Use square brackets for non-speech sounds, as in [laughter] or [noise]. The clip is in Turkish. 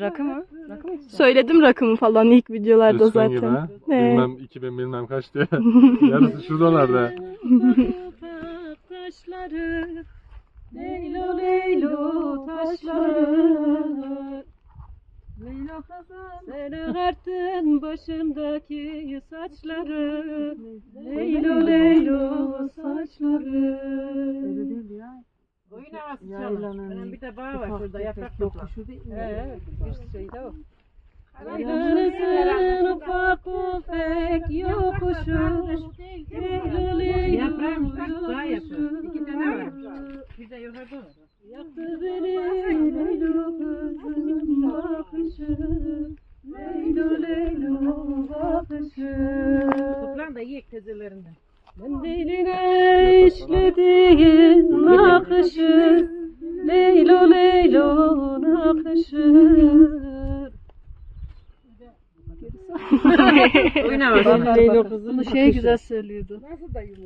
Rakı mı? Rakı mı içtin? Söyledim rakımı falan ilk videolarda Üstün zaten. gibi ha. He. Bilmem 2000 bilmem kaç diye. [laughs] Yarısı şuradalarda. Taşları Leylo leylo taşları Leylo kızım Sen ağarttın başındaki saçları Leylo leylo saçları Çalar. Benim bir de bağ var şurada yaprak topla. Evet, bir şey de o. Yaylanısın ufak tefek yokuşu yapıyor. yokuşu İki tane var. Bir de yukarıda var. Yaktı beni kızım bakışı Leylo Leylo bakışı Toplan da yiyek tezelerinden. Mendiline işlediğin Havası. Leylo kızım Bunu şey güzel söylüyordu. Nasıl da yumuşak.